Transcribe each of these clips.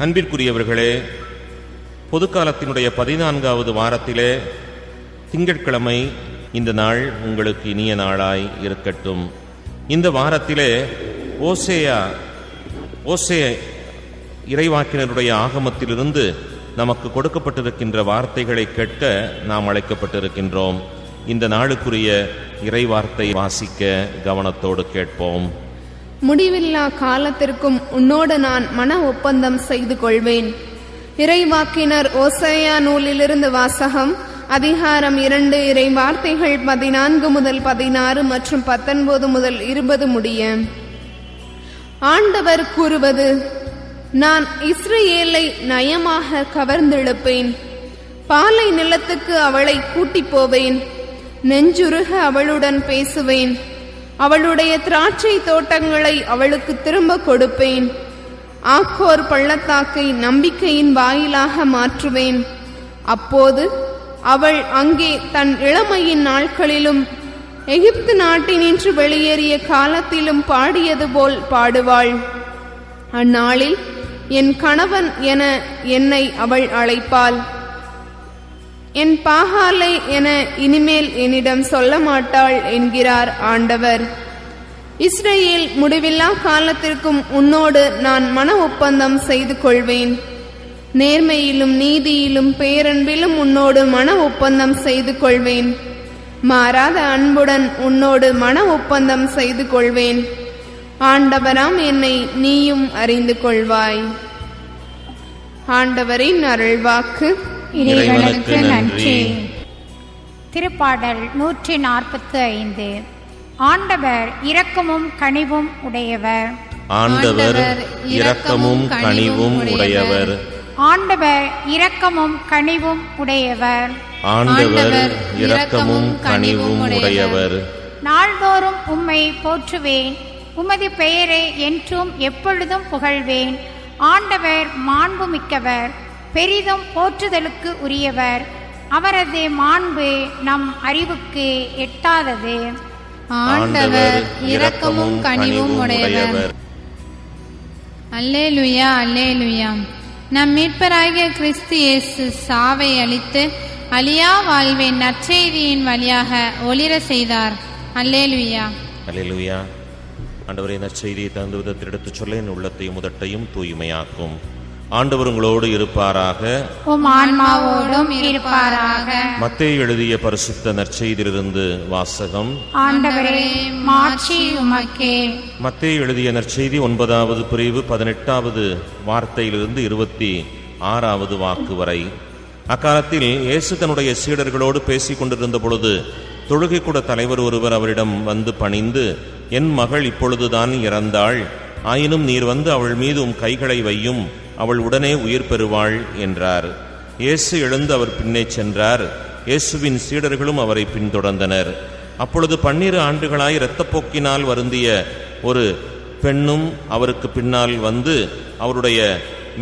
அன்பிற்குரியவர்களே பொதுக்காலத்தினுடைய பதினான்காவது வாரத்திலே திங்கட்கிழமை இந்த நாள் உங்களுக்கு இனிய நாளாய் இருக்கட்டும். இந்த வாரத்திலே ஓசேயா ஓசே இறைவாக்கினருடைய ஆகமத்திலிருந்து நமக்கு கொடுக்கப்பட்டிருக்கின்ற வார்த்தைகளை கேட்க நாம் அழைக்கப்பட்டிருக்கின்றோம். இந்த நாளுக்குரிய இறைவார்த்தை வாசிக்க கவனத்தோடு கேட்போம். முடிவில்லா காலத்திற்கும் உன்னோடு நான் மன ஒப்பந்தம் செய்து கொள்வேன். இறைவாக்கினர் ஓசையா நூலிலிருந்து வாசகம் அதிகாரம் இரண்டு இறை வார்த்தைகள் பதினான்கு முதல் பதினாறு மற்றும் பத்தொன்பது முதல் இருபது முடிய. ஆண்டவர் கூறுவது நான் இஸ்ரேலை நயமாக கவர்ந்தெழுப்பேன். பாலை நிலத்துக்கு அவளை கூட்டிப் போவேன். நெஞ்சுருக அவளுடன் பேசுவேன். அவளுடைய திராட்சை தோட்டங்களை அவளுக்கு திரும்ப கொடுப்பேன். ஆக்கோர் பள்ளத்தாக்கை நம்பிக்கையின் வாயிலாக மாற்றுவேன். அப்போது அவள் அங்கே தன் இளமையின் நாட்களிலும் எகிப்து நாட்டினின்று வெளியேறிய காலத்திலும் பாடியது போல் பாடுவாள். அந்நாளில் என் கணவன் என என்னை அவள் அழைப்பாள். என் பாகாலை என இனிமேல் என்னிடம் சொல்ல மாட்டாள் என்கிறார் ஆண்டவர். இஸ்ரேல் முடிவில்லா காலத்திற்கும் உன்னோடு நான் மன ஒப்பந்தம் செய்து கொள்வேன். நேர்மையிலும் நீதியிலும் பேரன்பிலும் உன்னோடு மன ஒப்பந்தம் செய்து கொள்வேன். மாறாத அன்புடன் உன்னோடு மன ஒப்பந்தம் செய்து கொள்வேன். ஆண்டவராம் என்னை நீயும் அறிந்து கொள்வாய். ஆண்டவரின் அருள்வாக்கு. இறைவனுக்கு நன்றி. திருப்பாடல் நூற்றி நாற்பத்து ஐந்து ஆண்டவர் இரக்கமும் கனிவும் உடையவர். ஆண்டவர் இரக்கமும் கனிவும் உடையவர். ஆண்டவர் இரக்கமும் கனிவும் உடையவர். ஆண்டவர் இரக்கமும் கனிவும் உடையவர். நாள்தோறும் உம்மை போற்றுவேன். உமது பெயரை என்றும் எப்பொழுதும் புகழ்வேன். ஆண்டவர் மாண்புமிக்கவர். பெரிதும் போற்றுதலுக்கு உரியவர். அவரது மாண்பு நம் அறிவுக்கு எட்டாதது. ஆண்டவர் இரக்கமும் கனிவும் உடையவர். அல்லேலுயா அல்லேலுயா. நம் மீட்பராகிய கிறிஸ்து இயேசு சாவை அளித்து அழியா வாழ்வின் நற்செய்தியின் வழியாக ஒளிர செய்தார். அல்லேலுயா. அல்லேலூயா. ஆண்டவரே நற்செய்தியை தகுந்த விதத்தில் எடுத்துச் சொல்ல என் உள்ளத்தையும் முதட்டையும் தூய்மையாக்கும். ஆண்டவர் உங்களோடு இருப்பாராக. உம் ஆன்மாவோடும் இருப்பாராக. மத்தேயு எழுதிய பரிசுத்த நற்செய்தியிலிருந்து வாசகம். ஆண்டவரே மாட்சி உமக்கே. மத்தேயு எழுதிய நற்செய்தி ஒன்பதாவது பிரிவு பதினெட்டாவது வார்த்தையிலிருந்து இருபத்தி ஆறாவது வாக்கு வரை. அக்காலத்தில் இயேசு தன்னுடைய சீடர்களோடு பேசிக் கொண்டிருந்த பொழுது தொழுகைக்கூட தலைவர் ஒருவர் அவரிடம் வந்து பணிந்து என் மகள் இப்பொழுதுதான் இறந்தாள். ஆயினும் நீர் வந்து அவள் மீது உம் கைகளை வையும். அவள் உடனே உயிர் பெறுவாள் என்றார். இயேசு எழுந்து அவர் பின்னே சென்றார். இயேசுவின் சீடர்களும் அவரை பின்தொடர்ந்தனர். அப்பொழுது பன்னிரு ஆண்டுகளாய் இரத்தப்போக்கினால் வருந்திய ஒரு பெண்ணும் அவருக்கு பின்னால் வந்து அவருடைய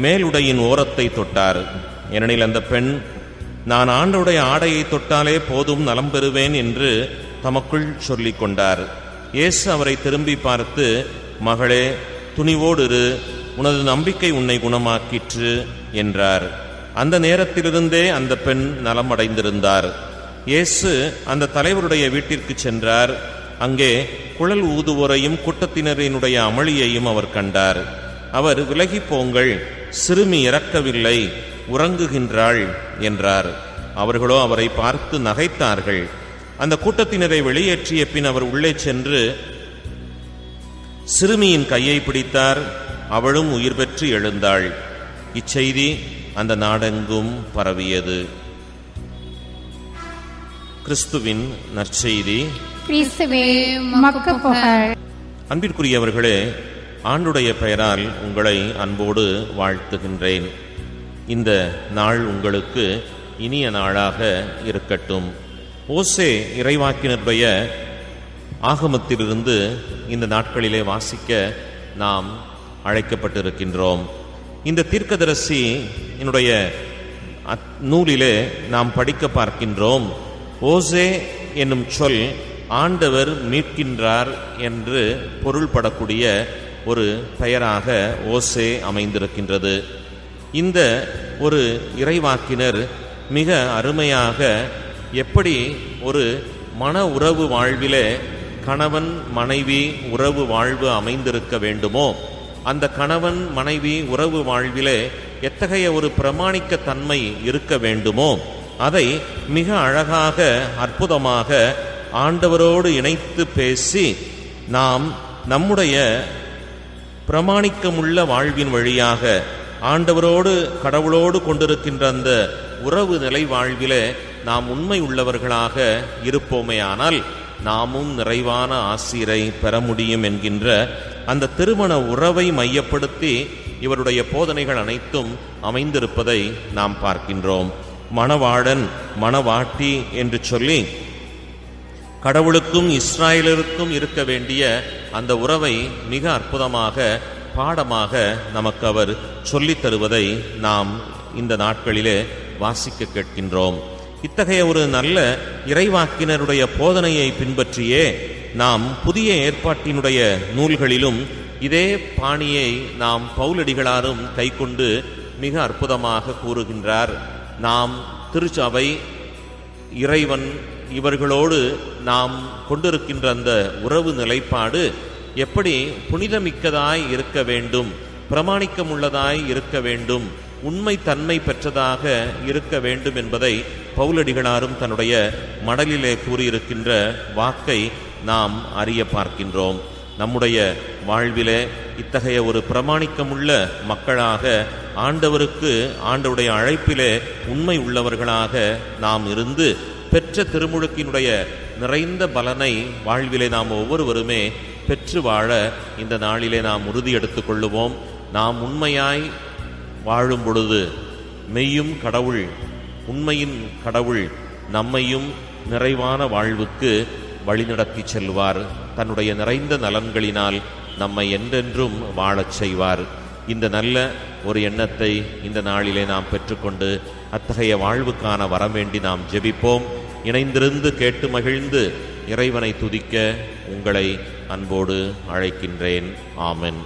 மேலுடையின் ஓரத்தை தொட்டார். ஏனெனில் அந்த பெண் நான் ஆண்டுடைய ஆடையை தொட்டாலே போதும் நலம் பெறுவேன் என்று தமக்குள் சொல்லிக் கொண்டார் இயேசு அவரை திரும்பி பார்த்து மகளே துணிவோடு இரு உனது நம்பிக்கை உன்னை குணமாக்கிற்று என்றார். அந்த நேரத்திலிருந்தே அந்த பெண் நலமடைந்திருந்தார். இயேசு அந்த தலைவருடைய வீட்டிற்கு சென்றார். அங்கே குழல் ஊதுவோரையும் கூட்டத்தினரினுடைய அமளியையும் அவர் கண்டார். அவர் விலகிப் போங்கள் சிறுமி இறக்கவில்லை உறங்குகின்றாள் என்றார். அவர்களோ அவரை பார்த்து நகைத்தார்கள். அந்த கூட்டத்தினரை வெளியேற்றிய பின் அவர் உள்ளே சென்று சிறுமியின் கையை பிடித்தார். அவளும் உயிர் பெற்று எழுந்தாள். இச்செய்தி அந்த நாடெங்கும் பரவியது. கிறிஸ்துவின் நற்செய்தி. அன்பிற்குரியவர்களே ஆண்டுடைய பெயரால் உங்களை அன்போடு வாழ்த்துகின்றேன். இந்த நாள் உங்களுக்கு இனிய நாளாக இருக்கட்டும். ஓசே இறைவாக்கினருடைய ஆகமத்திலிருந்து இந்த நாட்களிலே வாசிக்க நாம் அழைக்கப்பட்டிருக்கின்றோம். இந்த தீர்க்கதரிசி என்னுடைய நூலிலே நாம் படிக்க பார்க்கின்றோம். ஓசே என்னும் சொல் ஆண்டவர் மீட்கின்றார் என்று பொருள்படக்கூடிய ஒரு பெயராக ஓசே அமைந்திருக்கின்றது. இந்த ஒரு இறைவாக்கினர் மிக அருமையாக எப்படி ஒரு மன உறவு வாழ்விலே கணவன் மனைவி உறவு வாழ்வு அமைந்திருக்க வேண்டுமோ அந்த கணவன் மனைவி உறவு வாழ்விலே எத்தகைய ஒரு பிரமாணிக்க தன்மை இருக்க வேண்டுமோ அதை மிக அழகாக அற்புதமாக ஆண்டவரோடு இணைத்து பேசி நாம் நம்முடைய பிரமாணிக்கமுள்ள வாழ்வின் வழியாக ஆண்டவரோடு கடவுளோடு கொண்டிருக்கின்ற அந்த உறவு நிலை வாழ்விலே நாம் உண்மை உள்ளவர்களாக இருப்போமேயானால் நாமும் நிறைவான ஆசிரை பெற முடியும் என்கின்ற அந்த திருமண உறவை மையப்படுத்தி இவருடைய போதனைகள் அனைத்தும் அமைந்திருப்பதை நாம் பார்க்கின்றோம். மணவாடன் மணவாட்டி என்று சொல்லி கடவுளுக்கும் இஸ்ராயலருக்கும் இருக்க வேண்டிய அந்த உறவை மிக அற்புதமாக பாடமாக நமக்கு அவர் சொல்லித் தருவதை நாம் இந்த நாட்களிலே வாசிக்க கேட்கின்றோம். இத்தகைய ஒரு நல்ல இறைவாக்கினருடைய போதனையை பின்பற்றியே நாம் புதிய ஏற்பாட்டினுடைய நூல்களிலும் இதே பாணியை நாம் பவுலடிகளாரும் கைக்கொண்டு மிக அற்புதமாக கூறுகின்றார். நாம் திருச்சபை இறைவன் இவர்களோடு நாம் கொண்டிருக்கின்ற அந்த உறவு நிலைப்பாடு எப்படி புனிதமிக்கதாய் இருக்க வேண்டும் பிரமாணிக்கமுள்ளதாய் இருக்க வேண்டும் உண்மை தன்மை பெற்றதாக இருக்க வேண்டும் என்பதை பவுலடிகளாரும் தன்னுடைய மடலிலே கூறியிருக்கின்ற வாக்கை நாம் அறிய பார்க்கின்றோம். நம்முடைய வாழ்விலே இத்தகைய ஒரு பிரமாணிக்கமுள்ள மக்களாக ஆண்டவருக்கு ஆண்டவருடைய அழைப்பிலே உண்மை உள்ளவர்களாக நாம் இருந்து பெற்ற திருமுழுக்கினுடைய நிறைந்த பலனை வாழ்விலே நாம் ஒவ்வொருவருமே பெற்று வாழ இந்த நாளிலே நாம் உறுதி எடுத்துக்கொள்ளுவோம் நாம் உண்மையாய் வாழும் பொழுது மெய்யும் கடவுள் உண்மையின் கடவுள் நம்மையும் நிறைவான வாழ்வுக்கு வழிநடத்தி செல்வார். தன்னுடைய நிறைந்த நலன்களினால் நம்மை என்றென்றும் வாழச் செய்வார். இந்த நல்ல ஒரு எண்ணத்தை இந்த நாளிலே நாம் பெற்றுக்கொண்டு அத்தகைய வாழ்வுக்கான வரவேண்டி நாம் ஜெபிப்போம். இணைந்திருந்து கேட்டு மகிழ்ந்து இறைவனை துதிக்க உங்களை அன்போடு அழைக்கின்றேன். ஆமென்.